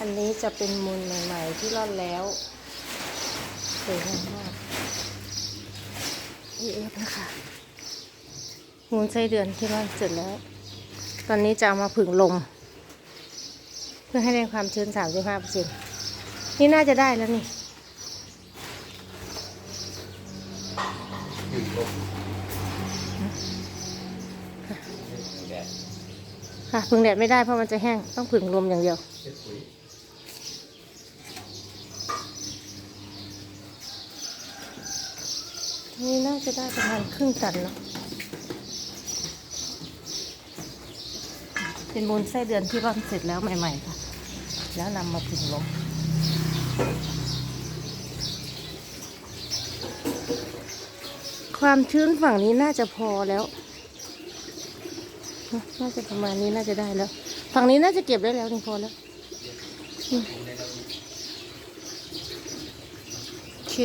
อันนี้จะเป็นมูลใหม่ ๆ ที่ร่อนแล้วสวยงามมากเอฟนะคะมูลไส้เดือนที่ร่อนเสร็จแล้ว ตอนนี้จะเอามาผึ่งลม เพื่อให้ได้ความชื้น 35%นี่น่าจะได้แล้วนี่อยู่ลมแดดค่ะผึ่งแดดไม่ได้เพราะมันจะแห้ง ต้องผึ่งลมอย่างเดียว เช็ดปุ๋ย นี่น่าจะได้ประมาณครึ่งตันเนาะเป็นมูลไส้เดือนที่ร่อนเสร็จแล้วใหม่ ๆ ค่ะ แล้วนำมาผึ่งลมความชื้นฝั่งนี้น่าจะพอแล้ว น่าจะประมาณนี้น่าจะได้แล้ว ฝั่งนี้น่าจะเก็บได้แล้วนี่พอแล้วอืมโอเค